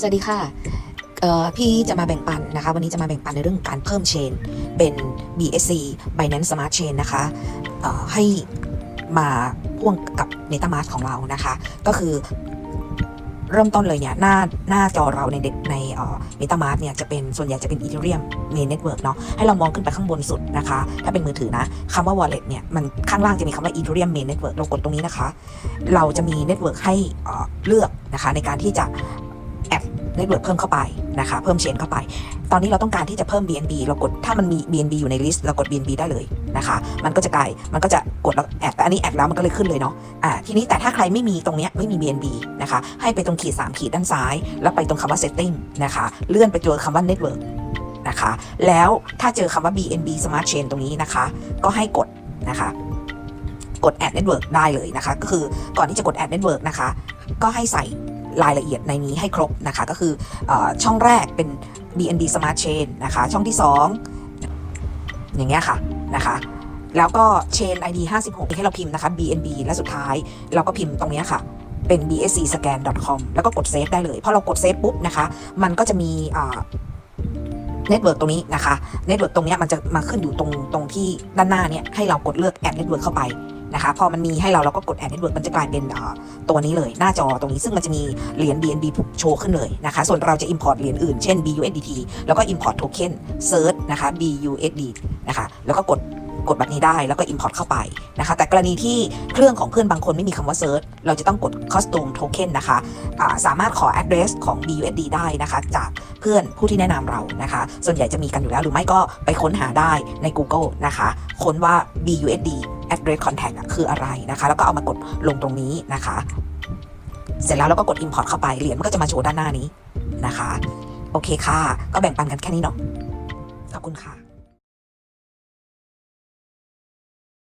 สวัสดีค่ะพี่จะมาแบ่งปันนะคะ วันนี้จะมาแบ่งปันในเรื่องการเพิ่มเชน เป็น BSC Binance Smart Chain นะคะให้มาพ่วงกับ MetaMask ของเรานะคะ ก็คือเริ่มต้นเลยเนี่ยหน้าหน้าจอเราในในเอ่อ MetaMask เนี่ยจะเป็นส่วนใหญ่จะเป็น Ethereum Main Network เนาะให้เรามองขึ้นไปข้างบนสุดนะคะ ถ้าเป็นมือถือนะคำว่า Wallet เนี่ยมันข้างล่างจะมีคำว่า Ethereum Main Network เรากดตรงนี้นะคะ เราจะมี Network ให้เลือกนะคะในการที่จะ เน็ตเวิร์กเพิ่มเข้าไปนะคะ เพิ่มเชนเข้าไป ตอนนี้เราต้องการที่จะเพิ่ม BNB เรากดถ้ามันมี BNB อยู่ในลิสต์เรากด BNB ได้เลยนะคะ มันก็จะกลายมันก็จะกดแล้วแอดแต่อันนี้แอดแล้วมันก็เลยขึ้นเลยเนาะอ่าทีนี้แต่ถ้าใครไม่มีตรงเนี้ยไม่มี BNB นะคะ ให้ไปตรงขีด 3 ขีดด้านซ้าย แล้วไปตรงคำว่า setting นะคะ เลื่อนไปเจอคำว่า network นะคะ แล้วถ้าเจอคำว่า BNB Smart Chain ตรงนี้นะคะ ก็ให้กดนะคะกด add network ได้เลยนะคะ ก็คือก่อนที่จะกด add network นะคะ ก็ให้ใส่ รายละเอียดในนี้ให้ครบนะคะ ก็คือออช่องแรกเป็น BNB Smart Chain นะคะ ช่องที่ 2 อย่างเงี้ยค่ะนะคะแล้วก็ Chain ID 56 ให้เราพิมพ์นะคะ BNB และสุดท้ายเราก็พิมพ์ตรงเนี้ยค่ะเป็น bsc scan com แล้วก็กดเซฟได้เลยพอเรากดเซฟปุ๊บนะคะ มันก็จะมีเน็ตเวิร์กตรงนี้นะคะเน็ตเวิร์กตรงนี้มันจะมาขึ้นอยู่ตรงตรงที่ด้านหน้าเนี้ยให้เรากดเลือก add network เข้าไป นะคะ พอมันมีให้เราเราก็กด add network มันจะกลายเป็นตัวนี้เลยหน้าจอตรงนี้ซึ่งมันจะมีเหรียญ BNB โชว์ขึ้นเลยนะคะ ส่วนเราจะ import เหรียญอื่นเช่น BUSDT แล้วก็ import token search นะคะ BUSD นะคะแล้วก็กดกดแบบนี้ได้แล้วก็ import เข้าไปนะคะ แต่กรณีที่เครื่องของเพื่อนบางคนไม่มีคำว่า search เราจะต้องกด custom token นะคะอ่าสามารถขอ address ของ BUSD ได้นะคะ จากเพื่อนผู้ที่แนะนำเรานะคะ ส่วนใหญ่จะมีกันอยู่แล้วหรือไม่ก็ไปค้นหาได้ใน Google นะคะ ค้นว่า BUSD address contact อะคืออะไรนะคะ แล้วก็เอามากดลงตรงนี้นะคะ เสร็จแล้วเราก็กด import เข้าไป เหรียญมันก็จะมาโชว์ด้านหน้านี้นะคะ โอเคค่ะ ก็แบ่งปันกันแค่นี้เนาะขอบคุณค่ะ